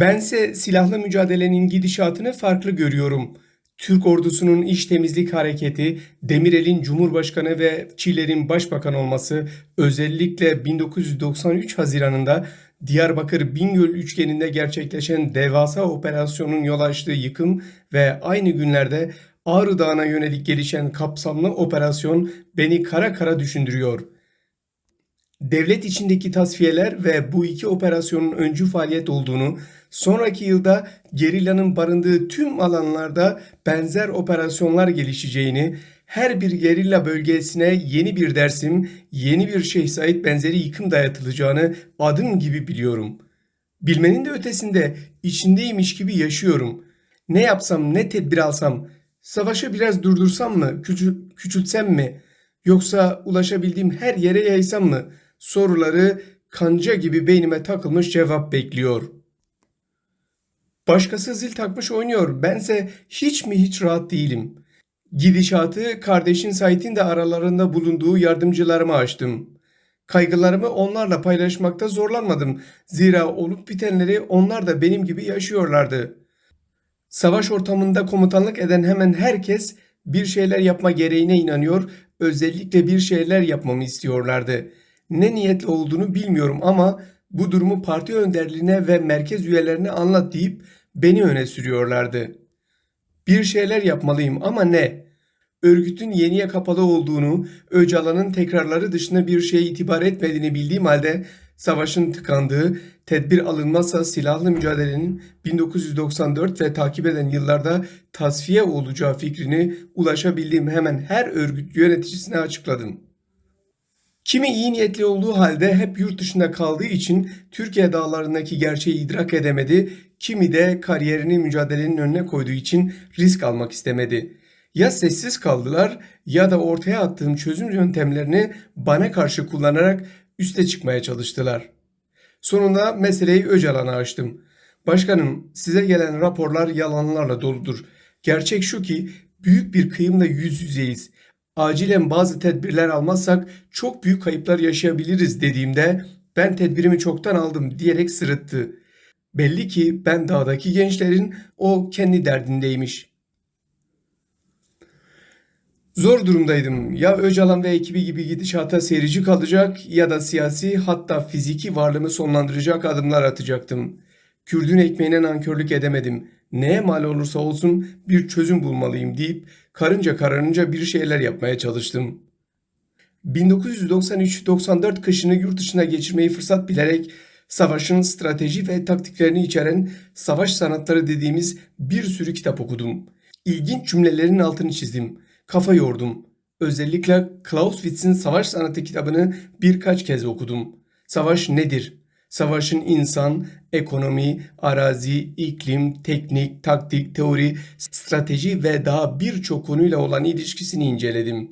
Bense silahlı mücadelenin gidişatını farklı görüyorum. Türk ordusunun iş temizlik hareketi, Demirel'in Cumhurbaşkanı ve Çiller'in Başbakan olması, özellikle 1993 Haziran'ında Diyarbakır Bingöl üçgeninde gerçekleşen devasa operasyonun yol açtığı yıkım ve aynı günlerde Ağrı Dağı'na yönelik gelişen kapsamlı operasyon beni kara kara düşündürüyor. Devlet içindeki tasfiyeler ve bu iki operasyonun öncü faaliyet olduğunu, sonraki yılda gerillanın barındığı tüm alanlarda benzer operasyonlar gelişeceğini, her bir gerilla bölgesine yeni bir Dersim, yeni bir Şeyh Said benzeri yıkım dayatılacağını adım gibi biliyorum. Bilmenin de ötesinde içindeymiş gibi yaşıyorum. Ne yapsam, ne tedbir alsam, savaşı biraz durdursam mı, küçü- küçültsem mi, yoksa ulaşabildiğim her yere yaysam mı? Soruları kanca gibi beynime takılmış cevap bekliyor. Başkası zil takmış oynuyor. Bense hiç mi hiç rahat değilim. Gidişatı kardeşin Sait'in de aralarında bulunduğu yardımcılarıma açtım. Kaygılarımı onlarla paylaşmakta zorlanmadım. Zira olup bitenleri onlar da benim gibi yaşıyorlardı. Savaş ortamında komutanlık eden hemen herkes bir şeyler yapma gereğine inanıyor, özellikle bir şeyler yapmamı istiyorlardı. Ne niyetle olduğunu bilmiyorum ama bu durumu parti önderliğine ve merkez üyelerine anlat deyip beni öne sürüyorlardı. Bir şeyler yapmalıyım ama ne? Örgütün yeniye kapalı olduğunu, Öcalan'ın tekrarları dışında bir şeye itibar etmediğini bildiğim halde savaşın tıkandığı, tedbir alınmazsa silahlı mücadelenin 1994 ve takip eden yıllarda tasfiye olacağı fikrini ulaşabildiğim hemen her örgüt yöneticisine açıkladım. Kimi iyi niyetli olduğu halde hep yurt dışında kaldığı için Türkiye dağlarındaki gerçeği idrak edemedi, kimi de kariyerini mücadelenin önüne koyduğu için risk almak istemedi. Ya sessiz kaldılar ya da ortaya attığım çözüm yöntemlerini bana karşı kullanarak üste çıkmaya çalıştılar. Sonunda meseleyi Öcalan'a açtım. Başkanım size gelen raporlar yalanlarla doludur. Gerçek şu ki büyük bir kıyımla yüz yüzeyiz. Acilen bazı tedbirler almazsak çok büyük kayıplar yaşayabiliriz dediğimde ben tedbirimi çoktan aldım diyerek sırıttı. Belli ki ben dağdaki gençlerin o kendi derdindeymiş. Zor durumdaydım. Ya Öcalan ve ekibi gibi gidişata seyirci kalacak ya da siyasi hatta fiziki varlığımı sonlandıracak adımlar atacaktım. Kürdün ekmeğine nankörlük edemedim. Neye mal olursa olsun bir çözüm bulmalıyım deyip karınca kararınca bir şeyler yapmaya çalıştım. 1993-94 kışını yurt dışına geçirmeyi fırsat bilerek savaşın strateji ve taktiklerini içeren savaş sanatları dediğimiz bir sürü kitap okudum. İlginç cümlelerin altını çizdim. Kafa yordum. Özellikle Clausewitz'in Savaş Sanatı kitabını birkaç kez okudum. Savaş nedir? Savaşın insan, ekonomi, arazi, iklim, teknik, taktik, teori, strateji ve daha birçok konuyla olan ilişkisini inceledim.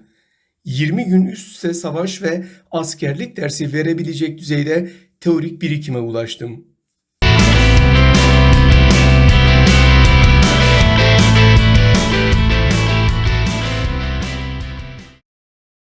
20 gün üst üste savaş ve askerlik dersi verebilecek düzeyde teorik birikime ulaştım.